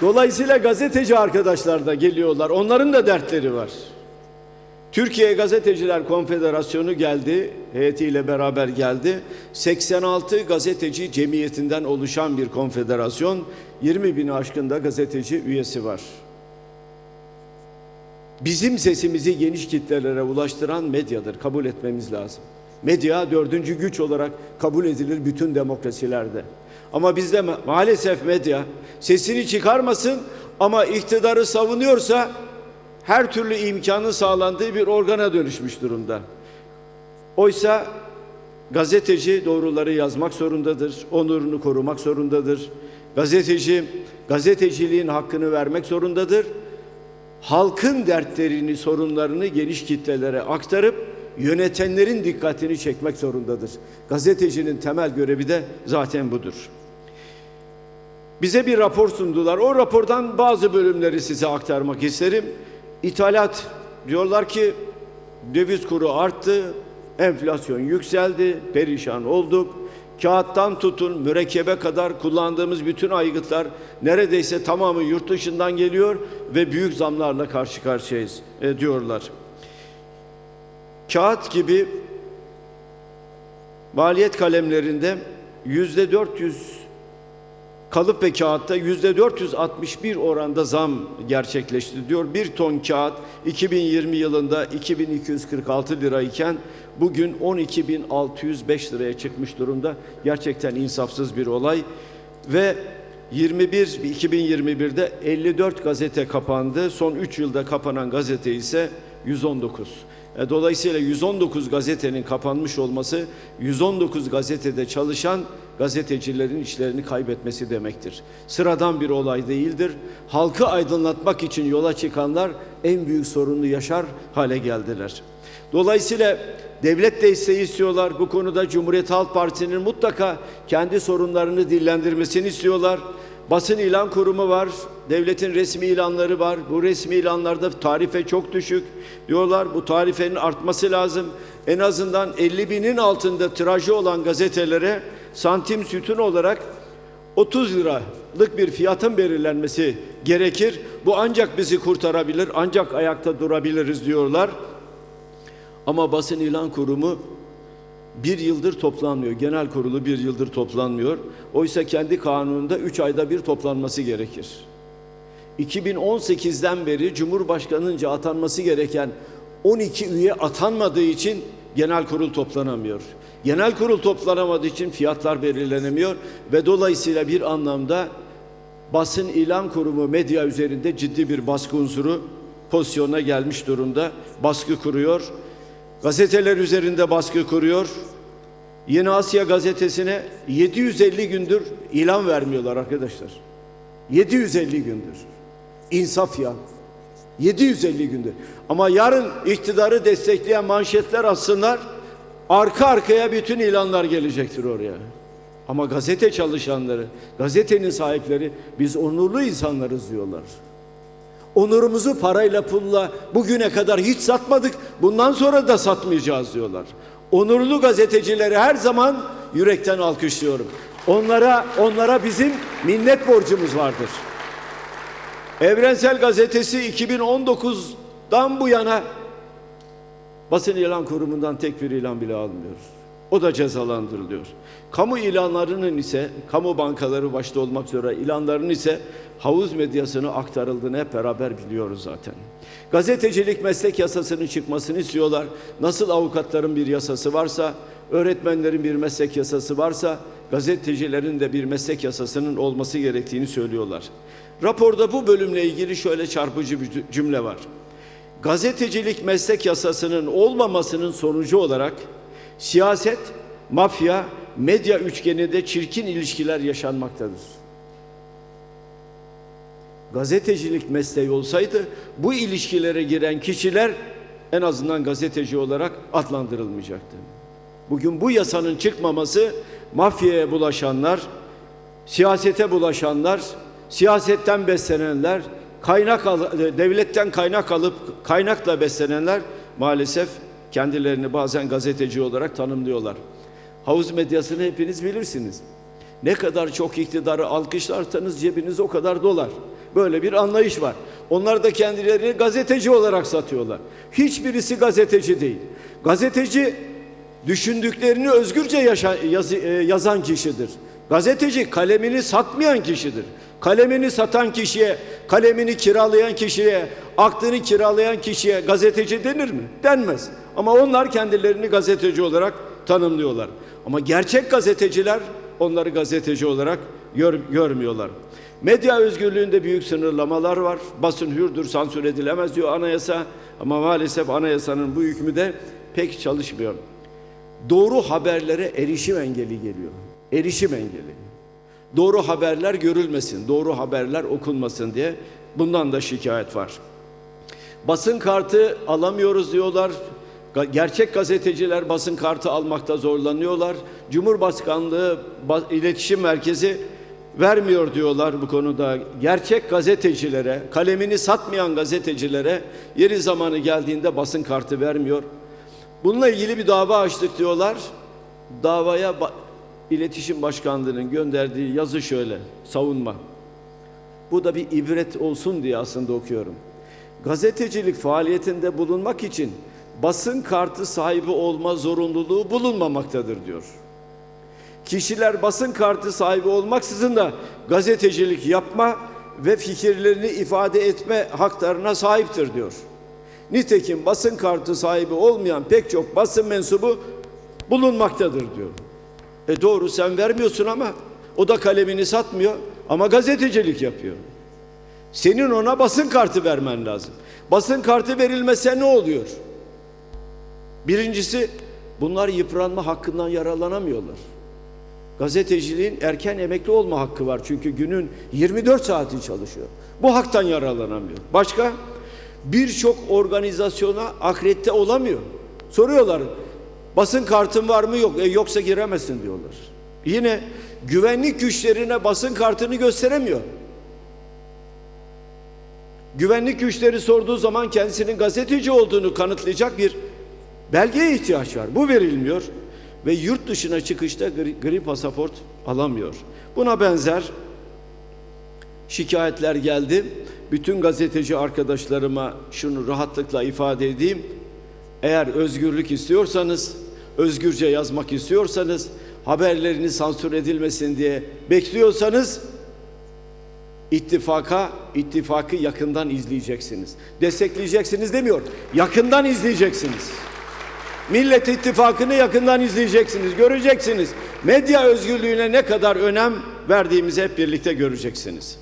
Dolayısıyla gazeteci arkadaşlar da geliyorlar. Onların da dertleri var. Türkiye Gazeteciler Konfederasyonu geldi, heyetiyle beraber geldi. 86 gazeteci cemiyetinden oluşan bir konfederasyon, 20 bin aşkında gazeteci üyesi var. Bizim sesimizi geniş kitlelere ulaştıran medyadır, kabul etmemiz lazım. Medya dördüncü güç olarak kabul edilir bütün demokrasilerde. Ama bizde ma- maalesef medya sesini çıkarmasın ama iktidarı savunuyorsa her türlü imkanın sağlandığı bir organa dönüşmüş durumda. Oysa gazeteci doğruları yazmak zorundadır, onurunu korumak zorundadır. Gazeteci gazeteciliğin hakkını vermek zorundadır. Halkın dertlerini, sorunlarını geniş kitlelere aktarıp yönetenlerin dikkatini çekmek zorundadır. Gazetecinin temel görevi de zaten budur. Bize bir rapor sundular. O rapordan bazı bölümleri size aktarmak isterim. İthalat diyorlar ki döviz kuru arttı, enflasyon yükseldi, perişan olduk. Kağıttan tutun mürekkebe kadar kullandığımız bütün aygıtlar neredeyse tamamı yurt dışından geliyor ve büyük zamlarla karşı karşıyayız e, diyorlar. Kağıt gibi maliyet kalemlerinde yüzde 400 kalıp ve kağıtta yüzde 461 oranda zam gerçekleşti diyor. Bir ton kağıt 2020 yılında 2246 lirayken bugün 12605 liraya çıkmış durumda. Gerçekten insafsız bir olay ve 21 2021'de 54 gazete kapandı. Son 3 yılda kapanan gazete ise 119. E, Dolayısıyla 119 gazetenin kapanmış olması 119 gazetede çalışan gazetecilerin işlerini kaybetmesi demektir. Sıradan bir olay değildir. Halkı aydınlatmak için yola çıkanlar en büyük sorunu yaşar hale geldiler. Dolayısıyla devlet desteği istiyorlar. Bu konuda Cumhuriyet Halk Partisi'nin mutlaka kendi sorunlarını dillendirmesini istiyorlar. Basın ilan kurumu var. Devletin resmi ilanları var. Bu resmi ilanlarda tarife çok düşük. Diyorlar bu tarifenin artması lazım. En azından 50 binin altında tirajı olan gazetelere santim sütun olarak 30 liralık bir fiyatın belirlenmesi gerekir. Bu ancak bizi kurtarabilir, ancak ayakta durabiliriz diyorlar. Ama basın ilan kurumu bir yıldır toplanmıyor. Genel kurulu bir yıldır toplanmıyor. Oysa kendi kanununda 3 ayda bir toplanması gerekir. 2018'den beri Cumhurbaşkanınca atanması gereken 12 üye atanmadığı için genel kurul toplanamıyor. Genel kurul toplanamadığı için fiyatlar belirlenemiyor ve dolayısıyla bir anlamda basın ilan kurumu medya üzerinde ciddi bir baskı unsuru pozisyona gelmiş durumda. Baskı kuruyor. Gazeteler üzerinde baskı kuruyor. Yeni Asya gazetesine 750 gündür ilan vermiyorlar arkadaşlar. 750 gündür. İnsaf ya. 750 gündür. Ama yarın iktidarı destekleyen manşetler atsınlar. Arka arkaya bütün ilanlar gelecektir oraya. Ama gazete çalışanları, gazetenin sahipleri biz onurlu insanlarız diyorlar. Onurumuzu parayla pulla bugüne kadar hiç satmadık. Bundan sonra da satmayacağız diyorlar. Onurlu gazetecileri her zaman yürekten alkışlıyorum. Onlara onlara bizim minnet borcumuz vardır. Evrensel Gazetesi 2019'dan bu yana basın ilan kurumundan tek bir ilan bile almıyoruz. O da cezalandırılıyor. Kamu ilanlarının ise, kamu bankaları başta olmak üzere ilanların ise havuz medyasına aktarıldığını hep beraber biliyoruz zaten. Gazetecilik meslek yasasının çıkmasını istiyorlar. Nasıl avukatların bir yasası varsa, öğretmenlerin bir meslek yasası varsa, gazetecilerin de bir meslek yasasının olması gerektiğini söylüyorlar. Raporda bu bölümle ilgili şöyle çarpıcı bir cümle var. Gazetecilik meslek yasasının olmamasının sonucu olarak siyaset, mafya, medya üçgeninde çirkin ilişkiler yaşanmaktadır. Gazetecilik mesleği olsaydı bu ilişkilere giren kişiler en azından gazeteci olarak adlandırılmayacaktı. Bugün bu yasanın çıkmaması mafyaya bulaşanlar, siyasete bulaşanlar, siyasetten beslenenler, kaynak al, devletten kaynak alıp kaynakla beslenenler maalesef kendilerini bazen gazeteci olarak tanımlıyorlar. Havuz medyasını hepiniz bilirsiniz. Ne kadar çok iktidarı alkışlarsanız cebiniz o kadar dolar. Böyle bir anlayış var. Onlar da kendilerini gazeteci olarak satıyorlar. Hiçbirisi gazeteci değil. Gazeteci düşündüklerini özgürce yaşa- yazı- e, yazan kişidir. Gazeteci kalemini satmayan kişidir. Kalemini satan kişiye, kalemini kiralayan kişiye, aklını kiralayan kişiye gazeteci denir mi? Denmez. Ama onlar kendilerini gazeteci olarak tanımlıyorlar. Ama gerçek gazeteciler onları gazeteci olarak gör- görmüyorlar. Medya özgürlüğünde büyük sınırlamalar var. Basın hürdür, sansür edilemez diyor anayasa. Ama maalesef anayasanın bu hükmü de pek çalışmıyor. Doğru haberlere erişim engeli geliyor. Erişim engeli. Doğru haberler görülmesin, doğru haberler okunmasın diye bundan da şikayet var. Basın kartı alamıyoruz diyorlar. Gerçek gazeteciler basın kartı almakta zorlanıyorlar. Cumhurbaşkanlığı Ba- İletişim Merkezi vermiyor diyorlar bu konuda. Gerçek gazetecilere, kalemini satmayan gazetecilere yeri zamanı geldiğinde basın kartı vermiyor. Bununla ilgili bir dava açtık diyorlar. Davaya İletişim Başkanlığı'nın gönderdiği yazı şöyle, savunma. Bu da bir ibret olsun diye aslında okuyorum. Gazetecilik faaliyetinde bulunmak için basın kartı sahibi olma zorunluluğu bulunmamaktadır diyor. Kişiler basın kartı sahibi olmaksızın da gazetecilik yapma ve fikirlerini ifade etme haklarına sahiptir diyor. Nitekim basın kartı sahibi olmayan pek çok basın mensubu bulunmaktadır diyor. E doğru sen vermiyorsun ama o da kalemini satmıyor ama gazetecilik yapıyor. Senin ona basın kartı vermen lazım. Basın kartı verilmese ne oluyor? Birincisi bunlar yıpranma hakkından yararlanamıyorlar. Gazeteciliğin erken emekli olma hakkı var çünkü günün 24 saati çalışıyor. Bu haktan yararlanamıyor. Başka birçok organizasyona akredite olamıyor. Soruyorlar basın kartın var mı yok e, yoksa giremezsin diyorlar. Yine güvenlik güçlerine basın kartını gösteremiyor. Güvenlik güçleri sorduğu zaman kendisinin gazeteci olduğunu kanıtlayacak bir belgeye ihtiyaç var. Bu verilmiyor ve yurt dışına çıkışta gri, gri pasaport alamıyor. Buna benzer şikayetler geldi. Bütün gazeteci arkadaşlarıma şunu rahatlıkla ifade edeyim. Eğer özgürlük istiyorsanız, özgürce yazmak istiyorsanız, haberleriniz sansür edilmesin diye bekliyorsanız ittifaka, ittifakı yakından izleyeceksiniz. Destekleyeceksiniz demiyor. Yakından izleyeceksiniz. Millet İttifakı'nı yakından izleyeceksiniz, göreceksiniz. Medya özgürlüğüne ne kadar önem verdiğimizi hep birlikte göreceksiniz.